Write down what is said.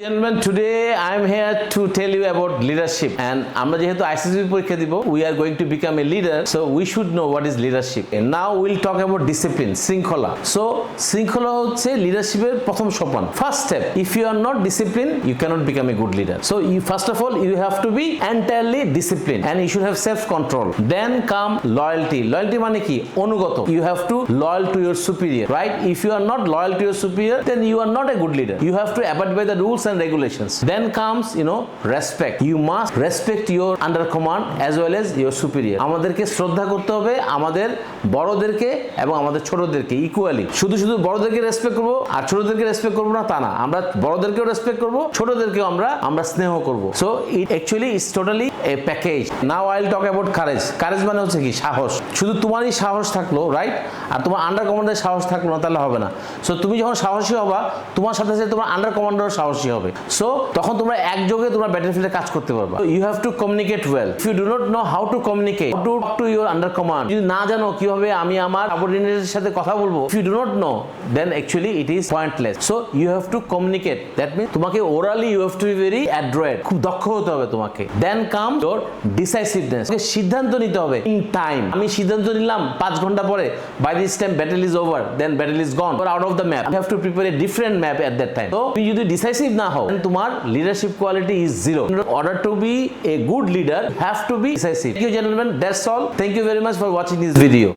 Gentlemen, today I am here to tell you about leadership and আমরা যেহেতু ICC পরীক্ষা দিব we are going to become a leader so we should know what is leadership and now we'll talk about discipline শৃঙ্খলা so শৃঙ্খলা হচ্ছে লিডারশিপের প্রথম সোপান first step if you are not disciplined you cannot become a good leader so you first of all you have to be entirely disciplined and you should have self control then come loyalty loyalty মানে কি অনুগত you have to loyal to your superior right if you are not loyal to your superior then you are not a good leader you have to abide by the rules and regulations. Then comes, you know, respect. You must respect your under command as well as your superior. আমাদেরকে শ্রদ্ধা করতে হবে আমাদের বড়দেরকে এবং আমাদের ছোটদেরকে equally শুধু শুধু বড়দেরকে রেসপেক্ট করব আর ছোটদেরকে রেসপেক্ট করব না তা না। আমরা বড়দেরকেও রেসপেক্ট করব, ছোটদেরকেও আমরা আমরা স্নেহ করব। So it actually is totally a package now I'll talk about courage courage মানে হচ্ছে কি? সাহস। শুধু তোমারই সাহস থাকল রাইট আর তোমার আন্ডার কমান্ডারের সাহস থাকল না, তাহলে হবে না। সো তুমি যখন সাহসী হবা, তোমার সাথে সাথে তোমার আন্ডার কমান্ডারও সাহসী হবে। সো তখন তোমরা একযোগে তোমরা ব্যাটেলফিল্ডে কাজ করতে পারবা। You have to communicate well if you do not know how to communicate to to your under command যদি না জানো কীভাবে আমি আমার সাবঅর্ডিনেটের সাথে কথা বলব if you do not know then actually it is pointless so you have to communicate that mean তোমাকে orally you have to be very adroit খুব দক্ষ হতে হবে তোমাকে। দেন কাম ইউর ডিসাইসিভনেস সিদ্ধান্ত নিতে হবে ইন টাইম আমি সিদ্ধান্ত নিলাম পাঁচ ঘণ্টা পরে। By this time battle is over then battle is gone out of the map you have to prepare a different map at that time তো তুমি যদি ডিসাইসিভ না হও তোমার leadership quality is zero order to be a good leader have to be decisive thank you gentleman that's all thank you very much for watching this video